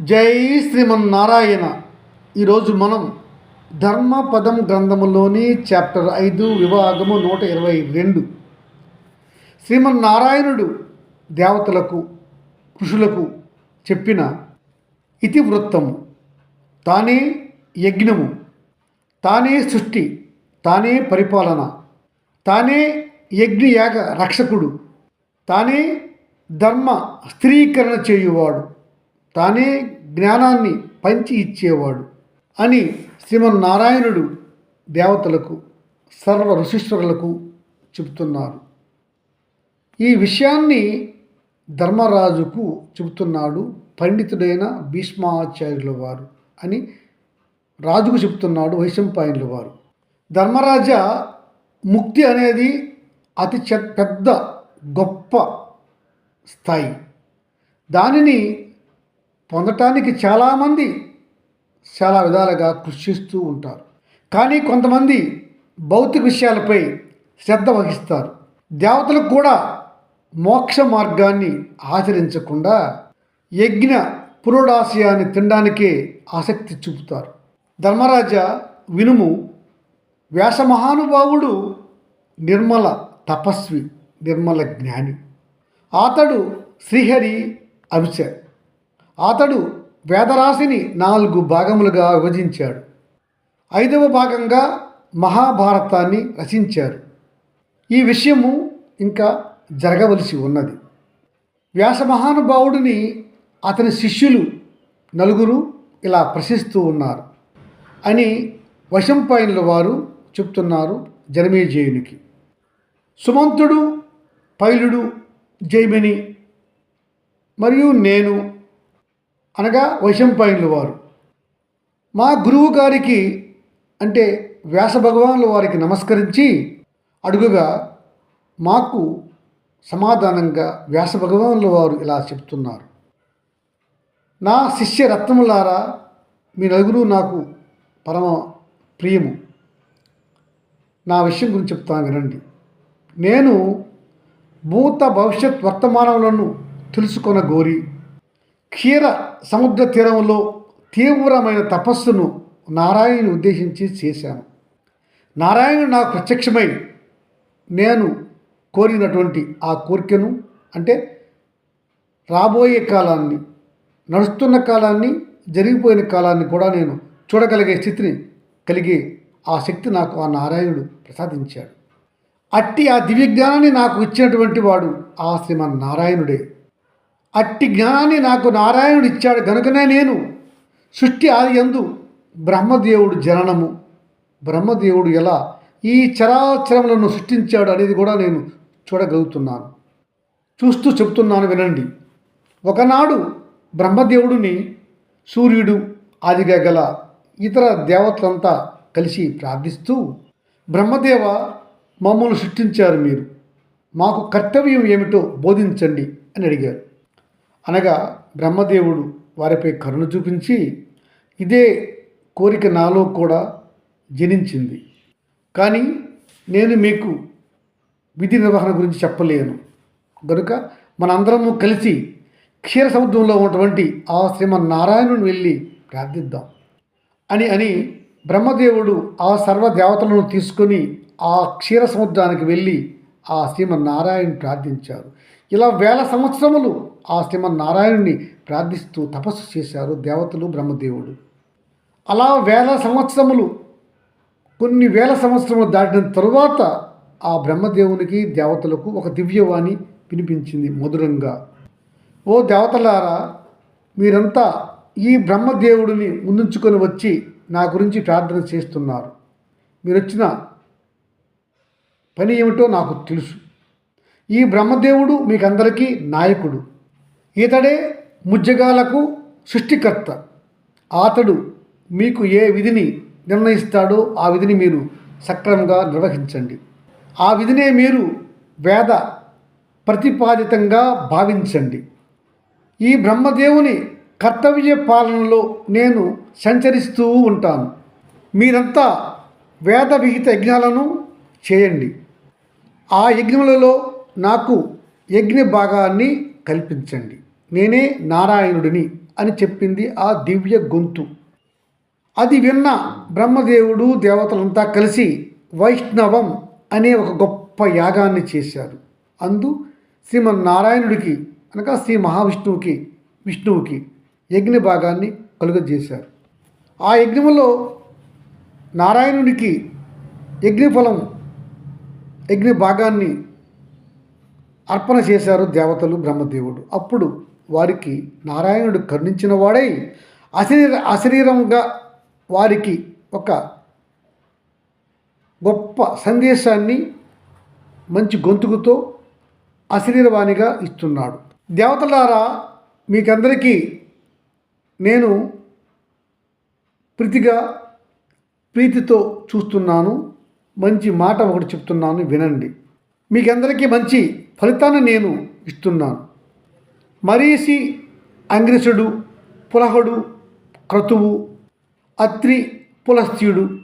జై శ్రీమన్నారాయణ. ఈరోజు మనం ధర్మపదం గ్రంథములోని చాప్టర్ ఐదు విభాగము నూట ఇరవై రెండు. శ్రీమన్నారాయణుడు దేవతలకు ఋషులకు చెప్పిన ఇతివృత్తము. తానే యజ్ఞము తానే సృష్టి తానే పరిపాలన తానే యజ్ఞయాగ రక్షకుడు తానే ధర్మ స్థిరీకరణ చేయువాడు. తానే జ్ఞానాన్ని పంచి ఇచ్చేవాడు అని శ్రీమన్నారాయణుడు దేవతలకు సర్వ ఋషీశ్వరులకు చెబుతున్నారు. ఈ విషయాన్ని ధర్మరాజుకు చెబుతున్నాడు పండితుడైన భీష్మాచార్యుల వారు అని రాజుకు చెబుతున్నాడు వైశంపాయనుల వారు. ధర్మరాజ ముక్తి అనేది అతి పెద్ద గొప్ప స్థాయి. దానిని పొందటానికి చాలామంది చాలా విధాలుగా కృషి చేస్తూ ఉంటారు. కానీ కొంతమంది భౌతిక విషయాలపై శ్రద్ధ వహిస్తారు. దేవతలకు కూడా మోక్ష మార్గాన్ని ఆచరించకుండా యజ్ఞ పురోడాశయాన్ని తినడానికే ఆసక్తి చూపుతారు. ధర్మరాజ వినుము వ్యాసమహానుభావుడు నిర్మల తపస్వి నిర్మల జ్ఞాని. అతడు శ్రీహరి అభిషేక్ అతడు వేదరాశిని నాలుగు భాగములుగా విభజించాడు. ఐదవ భాగంగా మహాభారతాన్ని రచించారు. ఈ విషయము ఇంకా జరగవలసి ఉన్నది. వ్యాస మహానుభావుడిని అతని శిష్యులు నలుగురు ఇలా ప్రశ్నిస్తూ ఉన్నారు. అని వశంపాయనుల వారు చెప్తున్నారు జనమేజయునికి. సుమంతుడు పైలుడు జైమిని మరియు నేను అనగా వైశంపాయనుల వారు. మా గురువు గారికి అంటే వ్యాస భగవానుల వారికి నమస్కరించి అడుగుగా మాకు సమాధానంగా వ్యాస భగవానుల వారు ఇలా చెప్తున్నారు. నా శిష్య రత్నములారా మీ నలుగురు నాకు పరమ ప్రియము. నా విషయం గురించి చెప్తాను వినండి. నేను భూత భవిష్యత్ వర్తమానములను తెలుసుకొన గోరి క్షీర సముద్ర తీరంలో తీవ్రమైన తపస్సును నారాయణుని ఉద్దేశించి చేశాను. నారాయణుడు నాకు ప్రత్యక్షమై నేను కోరినటువంటి ఆ కోరికను అంటే రాబోయే కాలాన్ని నడుస్తున్న కాలాన్ని జరిగిపోయిన కాలాన్ని కూడా నేను చూడగలిగే స్థితిని కలిగి ఆ శక్తి నాకు ఆ నారాయణుడు ప్రసాదించాడు. అట్టి ఆ దివ్యజ్ఞానాన్ని నాకు ఇచ్చినటువంటి వాడు ఆ శ్రీమన్ నారాయణుడే అట్టి జ్ఞానాన్ని నాకు నారాయణుడు ఇచ్చాడు కనుకనే నేను సృష్టి ఆది ఎందు బ్రహ్మదేవుడు జననము. బ్రహ్మదేవుడు ఎలా ఈ చరాచరములను సృష్టించాడు అనేది కూడా నేను చూడగలుగుతున్నాను. చూస్తూ చెప్తున్నాను వినండి. ఒకనాడు బ్రహ్మదేవుడిని సూర్యుడు ఆదిగా గల ఇతర దేవతలంతా కలిసి ప్రార్థిస్తూ బ్రహ్మదేవ మమ్మల్ని సృష్టించారు మీరు. మాకు కర్తవ్యం ఏమిటో బోధించండి అని అడిగారు. అనగా బ్రహ్మదేవుడు వారిపై కరుణ చూపించి ఇదే కోరిక నాలో కూడా జనించింది. కానీ నేను మీకు విధి నిర్వహణ గురించి చెప్పలేను. కనుక మనందరము కలిసి క్షీర సముద్రంలో ఉన్నటువంటి ఆ శ్రీమన్నారాయణుని వెళ్ళి ప్రార్థిద్దాం అని అని బ్రహ్మదేవుడు ఆ సర్వ దేవతలను తీసుకొని ఆ క్షీర సముద్రానికి వెళ్ళి ఆ శ్రీమన్నారాయణ ప్రార్థించారు. ఇలా వేల సంవత్సరములు ఆ శ్రీమన్నారాయణుని ప్రార్థిస్తూ తపస్సు చేశారు దేవతలు బ్రహ్మదేవుడు. అలా వేల సంవత్సరములు కొన్ని వేల సంవత్సరములు దాటిన తరువాత ఆ బ్రహ్మదేవునికి దేవతలకు ఒక దివ్యవాణి వినిపించింది మధురంగా. ఓ దేవతలారా మీరంతా ఈ బ్రహ్మదేవుడిని ముందుంచుకొని వచ్చి నా గురించి ప్రార్థన చేస్తున్నారు. మీరు వచ్చిన పని ఏమిటో నాకు తెలుసు. ఈ బ్రహ్మదేవుడు మీకందరికీ నాయకుడు. ఇతడే ముజ్జగాలకు సృష్టికర్త. అతడు మీకు ఏ విధిని నిర్ణయిస్తాడో ఆ విధిని మీరు సక్రమంగా నిర్వహించండి. ఆ విధినే మీరు వేద ప్రతిపాదితంగా భావించండి. ఈ బ్రహ్మదేవుని కర్తవ్య పాలనలో నేను సంచరిస్తూ ఉంటాను. మీరంతా వేద విహిత యజ్ఞాలను చేయండి. ఆ యజ్ఞములలో నాకు యజ్ఞ భాగాన్ని కల్పించండి. నేనే నారాయణుడిని అని చెప్పింది ఆ దివ్య గొంతు. అది విన్న బ్రహ్మదేవుడు దేవతలంతా కలిసి వైష్ణవం అనే ఒక గొప్ప యాగాన్ని చేశారు. అందు శ్రీమన్నారాయణుడికి అనగా శ్రీ మహావిష్ణువుకి విష్ణువుకి యజ్ఞ భాగాన్ని కలుగజేశారు. ఆ యజ్ఞములో నారాయణుడికి యజ్ఞఫలం యజ్ఞ భాగాన్ని అర్పణ చేశారు దేవతలు బ్రహ్మదేవుడు. అప్పుడు వారికి నారాయణుడు కరుణించిన వాడై అశరీర అశరీరంగా వారికి ఒక గొప్ప సందేశాన్ని మంచి గొంతుకుతో అశరీరవాణిగా ఇస్తున్నాడు. దేవతలారా మీకందరికీ నేను ప్రీతిగా ప్రీతితో చూస్తున్నాను. మంచి మాట ఒకటి చెప్తున్నాను వినండి. మీకందరికీ మంచి ఫలితాన్ని నేను ఇస్తున్నాను. మరీసి అంగ్రిసుడు పులహుడు క్రతువు అత్రి పులస్త్యుడు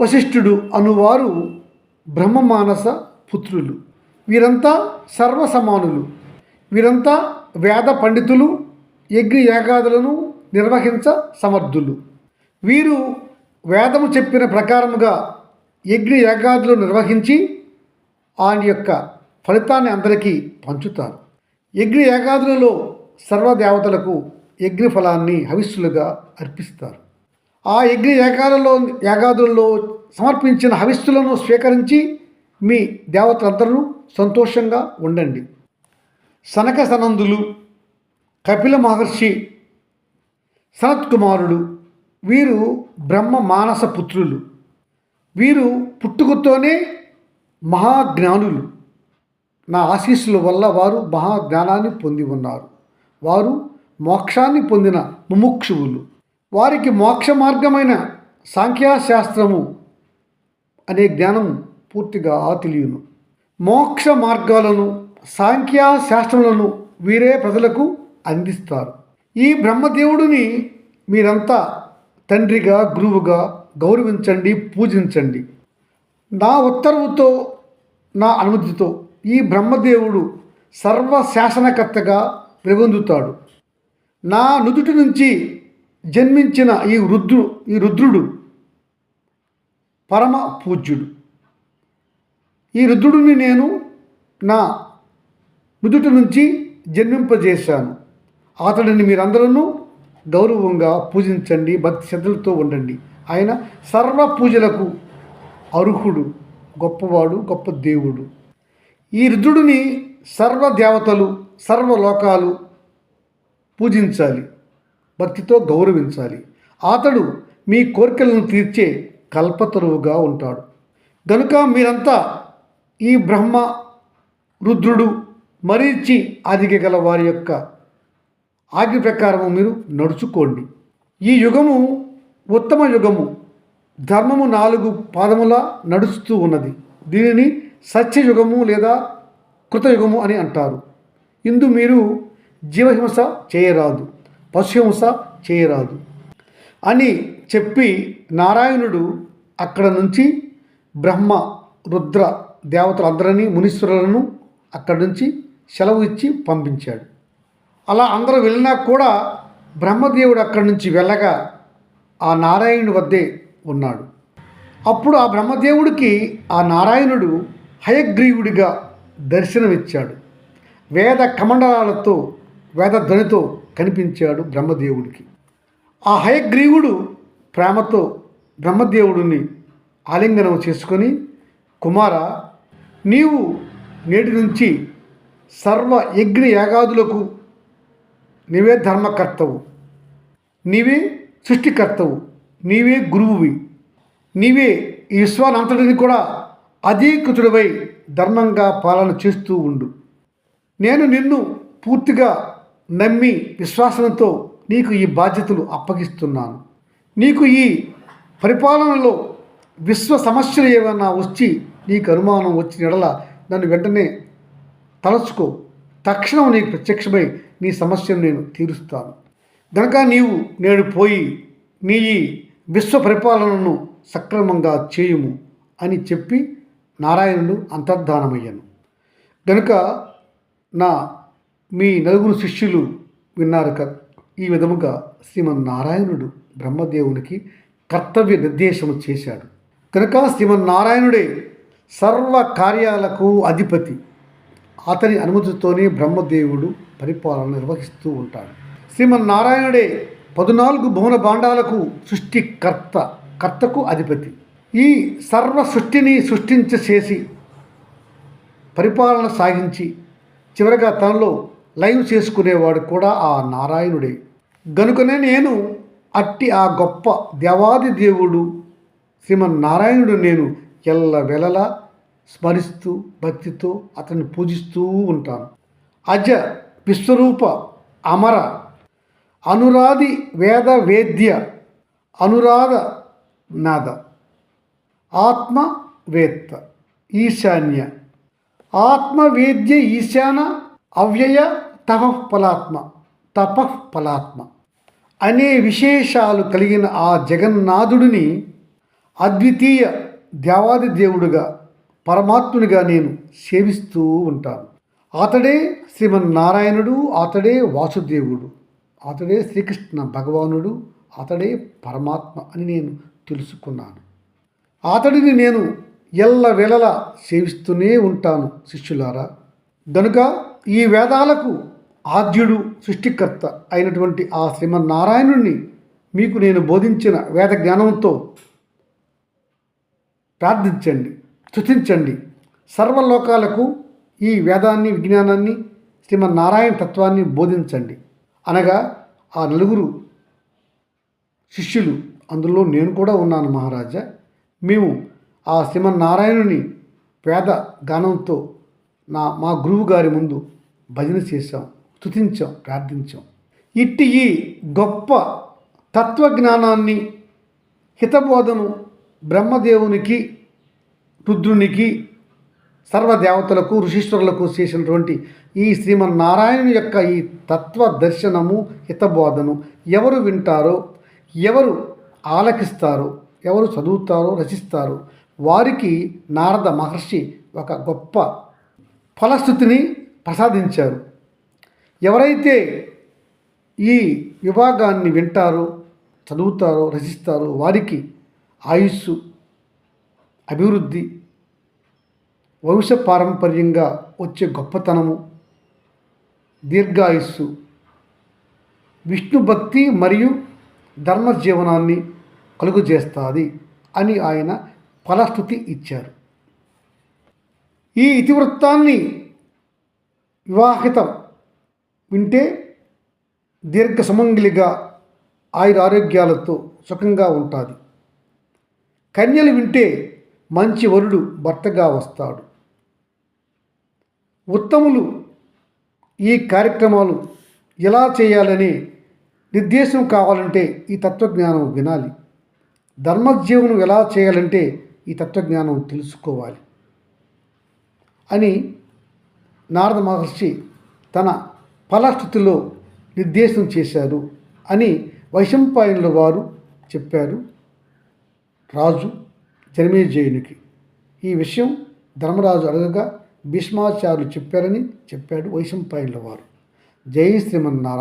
వశిష్ఠుడు అనువారు బ్రహ్మమానస పుత్రులు. వీరంతా సర్వసమానులు. వీరంతా వేద పండితులు యజ్ఞ యాగాదులను నిర్వహించ సమర్థులు. వీరు వేదము చెప్పిన ప్రకారముగా యజ్ఞ యాగాదులు నిర్వహించి ఆ యొక్క ఫలితాన్ని అందరికీ పంచుతారు. యజ్ఞ ఏకాదులలో సర్వదేవతలకు యజ్ఞ ఫలాన్ని హవిస్సులుగా అర్పిస్తారు. ఆ యజ్ఞ యాగాలలో యాగాదులలో సమర్పించిన హవిస్సులను స్వీకరించి మీ దేవతలందరూ సంతోషంగా ఉండండి. సనక సనందులు కపిల మహర్షి సనత్కుమారుడు వీరు బ్రహ్మ మానస పుత్రులు. వీరు పుట్టుకతోనే మహాజ్ఞానులు. నా ఆశీస్సుల వల్ల వారు మహాజ్ఞానాన్ని పొంది ఉన్నారు. వారు మోక్షాన్ని పొందిన ముముక్షువులు. వారికి మోక్ష మార్గమైన సాంఖ్యాశాస్త్రము అనే జ్ఞానం పూర్తిగా ఆతిలియును మోక్ష మార్గాలను సాంఖ్యాశాస్త్రములను వీరే ప్రజలకు అందిస్తారు. ఈ బ్రహ్మదేవుడిని మీరంతా తండ్రిగా గురువుగా గౌరవించండి పూజించండి. నా ఉత్తర్వుతో నా అనుమతితో ఈ బ్రహ్మదేవుడు సర్వశాసనకర్తగా వెలుగొందుతాడు. నా నుదుటి నుంచి జన్మించిన ఈ రుద్రు ఈ రుద్రుడు పరమ పూజ్యుడు. ఈ రుద్రుడిని నేను నా నుదుటి నుంచి జన్మింపజేశాను. అతడిని మీరందరూ గౌరవంగా పూజించండి భక్తి శ్రద్ధలతో ఉండండి. ఆయన సర్వ పూజలకు అర్హుడు గొప్పవాడు గొప్ప దేవుడు. ఈ రుద్రుడిని సర్వ దేవతలు సర్వలోకాలు పూజించాలి. భక్తితో గౌరవించాలి. అతడు మీ కోరికలను తీర్చే కల్పతరువుగా ఉంటాడు. గనుక మీరంతా ఈ బ్రహ్మ రుద్రుడు మరీచి ఆదిగ గల వారి యొక్క ఆజ్ఞ ప్రకారము మీరు నడుచుకోండి. ఈ యుగము ఉత్తమ యుగము. ధర్మము నాలుగు పాదముల నడుస్తూ ఉన్నది. దీనిని సత్యయుగము లేదా కృతయుగము అని అంటారు. ఇందు మీరు జీవహింస చేయరాదు పశుహింస చేయరాదు. అని చెప్పి నారాయణుడు అక్కడ నుంచి బ్రహ్మ రుద్ర దేవతలందరినీ మునీశ్వరులను అక్కడి నుంచి సెలవు ఇచ్చి పంపించాడు. అలా అందరూ వెళ్ళినా కూడా బ్రహ్మదేవుడు అక్కడి నుంచి వెళ్ళగా ఆ నారాయణుడి వద్దే ఉన్నాడు. అప్పుడు ఆ బ్రహ్మదేవుడికి ఆ నారాయణుడు హయగ్రీవుడిగా దర్శనమిచ్చాడు. వేద కమండలాలతో వేద ధ్వనితో కనిపించాడు బ్రహ్మదేవుడికి. ఆ హయగ్రీవుడు ప్రేమతో బ్రహ్మదేవుడిని ఆలింగనం చేసుకొని కుమార నీవు నేటి నుంచి సర్వ యజ్ఞ యాగాదులకు నీవే ధర్మకర్తవు. నీవే సృష్టికర్తవు. నీవే గురువువి. నీవే ఈ విశ్వానంతటిని కూడా అధీకృతుడివై ధర్మంగా పాలన చేస్తూ ఉండు. నేను నిన్ను పూర్తిగా నమ్మి విశ్వాసంతో నీకు ఈ బాధ్యతలు అప్పగిస్తున్నాను. నీకు ఈ పరిపాలనలో విశ్వ సమస్యలు ఏమైనా వచ్చి నీకు అనుమానం వచ్చిన ఎడల నన్ను వెంటనే తలచుకో. తక్షణం నీకు ప్రత్యక్షమై నీ సమస్యను నేను తీరుస్తాను. గనక నీవు నేడు పోయి నీ ఈ విశ్వ పరిపాలనను సక్రమంగా చేయుము అని చెప్పి నారాయణుడు అంతర్ధానమయ్యాను. గనుక నా మీ నలుగురు శిష్యులు విన్నారు కదా ఈ విధముగా శ్రీమన్నారాయణుడు బ్రహ్మదేవునికి కర్తవ్య నిర్దేశము చేశాడు. కనుక శ్రీమన్నారాయణుడే సర్వ కార్యాలకు అధిపతి. అతని అనుమతితోనే బ్రహ్మదేవుడు పరిపాలన నిర్వహిస్తూ ఉంటాడు. శ్రీమన్నారాయణుడే పద్నాలుగు భువన భాండాలకు సృష్టికర్త కర్తకు అధిపతి. ఈ సర్వ సృష్టిని సృష్టించి చేసి పరిపాలన సాగించి చివరగా తనలో లైవ్ చేసుకునేవాడు కూడా ఆ నారాయణుడే. గనుకనే నేను అట్టి ఆ గొప్ప దేవాది దేవుడు శ్రీమన్నారాయణుడు నేను ఎల్ల వెలలా స్మరిస్తూ భక్తితో అతన్ని పూజిస్తూ ఉంటాను. అజ విశ్వరూప అమర అనురాది వేద వేద్య అనురాధ నాద ఆత్మవేత్త ఈశాన్య. ఆత్మవేద్య ఈశాన అవ్యయ తపః ఫలాత్మ అనే విశేషాలు కలిగిన ఆ జగన్నాథుడిని అద్వితీయ దేవాది దేవుడుగా పరమాత్మునిగా నేను సేవిస్తూ ఉంటాను. అతడే శ్రీమన్నారాయణుడు అతడే వాసుదేవుడు అతడే శ్రీకృష్ణ భగవానుడు అతడే పరమాత్మ అని నేను తెలుసుకున్నాను. అతడిని నేను ఎల్లవేళలా సేవిస్తూనే ఉంటాను శిష్యులారా. గనుక ఈ వేదాలకు ఆద్యుడు సృష్టికర్త అయినటువంటి ఆ శ్రీమన్నారాయణుణ్ణి మీకు నేను బోధించిన వేద జ్ఞానంతో ప్రార్థించండి స్థుతించండి సర్వలోకాలకు ఈ వేదాన్ని విజ్ఞానాన్ని శ్రీమన్నారాయణ తత్వాన్ని బోధించండి. అనగా ఆ నలుగురు శిష్యులు అందులో నేను కూడా ఉన్నాను మహారాజా. మేము ఆ శ్రీమన్నారాయణుని పేద గానంతో నా మా గురువు గారి ముందు భజన చేశాం స్తుతించాం ప్రార్థించాం. ఇట్టి ఈ గొప్ప తత్వజ్ఞానాన్ని హితబోధను బ్రహ్మదేవునికి రుద్రునికి సర్వదేవతలకు ఋషీశ్వరులకు చేసినటువంటి ఈ శ్రీమన్నారాయణుని యొక్క ఈ తత్వ దర్శనము హితబోధను ఎవరు వింటారో ఎవరు ఆలకిస్తారో ఎవరు చదువుతారో రచిస్తారు వారికి నారద మహర్షి ఒక గొప్ప ఫలస్థుతిని ప్రసాదించారు. ఎవరైతే ఈ విభాగాన్ని వింటారో చదువుతారో రచిస్తారో వారికి ఆయుస్సు అభివృద్ధి వంశ పారంపర్యంగా వచ్చే గొప్పతనము దీర్ఘాయుస్సు విష్ణు భక్తి మరియు ధర్మ జీవనాన్ని కలుగజేస్తుంది అని ఆయన ఫలస్థుతి ఇచ్చారు. ఈ ఇతివృత్తాన్ని వివాహితం వింటే దీర్ఘ సుమంగిలిగా ఆయుర ఆరోగ్యాలతో సుఖంగా ఉంటుంది. కన్యలు వింటే మంచి వరుడు భర్తగా వస్తాడు. ఉత్తములు ఈ కార్యక్రమాలు ఎలా చేయాలని నిర్దేశం కావాలంటే ఈ తత్వజ్ఞానం వినాలి. ధర్మజీవనం ఎలా చేయాలంటే ఈ తత్వజ్ఞానం తెలుసుకోవాలి అని నారద మహర్షి తన ఫలస్థితిలో నిర్దేశం చేశారు అని వైశంపాయనుల వారు చెప్పారు. రాజు జనమేజయునికి ఈ విషయం ధర్మరాజు అడగగా భీష్మాచార్యులు చెప్పారని చెప్పాడు వైశంపాయనుల వారు. జై శ్రీమన్నారాయణ.